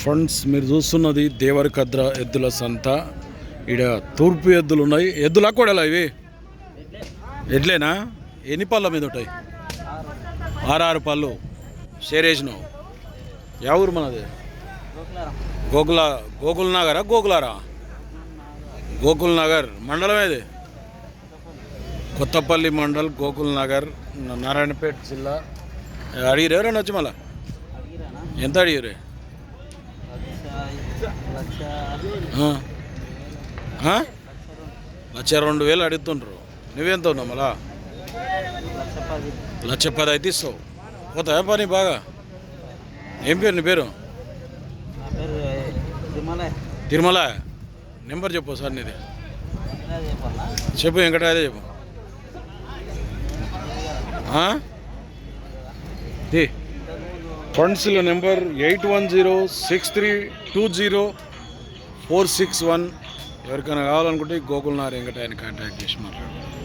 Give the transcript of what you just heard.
Friends మీరు చూస్తున్నది దేవరకద్ర ఎద్దుల సంత. ఈడ తూర్పు ఎద్దులు ఉన్నాయి. ఎద్దులు కూడా ఇవి? ఎడ్లేనా? ఎన్ని పళ్ళ మీద ఉంటాయి? ఆరారు పళ్ళు. షేరేసినావు యా ఊరు మనది? గోకుల గోకుల్ నగరా గోకులారా? గోకుల్ నగర్. మండలం ఏది? కొత్తపల్లి మండల్ గోకుల్ నగర్ నారాయణపేట జిల్లా. అడిగిరే ఎవరైనా వచ్చి మళ్ళా? ఎంత అడిగిరే లక్ష రెండు వేలు అడుగుతుండ్రు. నువ్వెంత ఉన్నావు మళ్ళా? లక్ష పది అయితే ఇస్తావు. పోతాయా పని బాగా? ఏం పేరు నీ పేరు? తిరుమల. నెంబర్ చెప్పు సార్ నీది. చెప్పు వెంకటాదే చెప్పు. ఆ? ఫండ్స్ల number eight one zero six three two zero four six one. ఎవరికైనా కావాలనుకుంటే గోకుల్నార్ వెంకట ఆయన కాంటాక్ట్ చేసి మాట్లాడు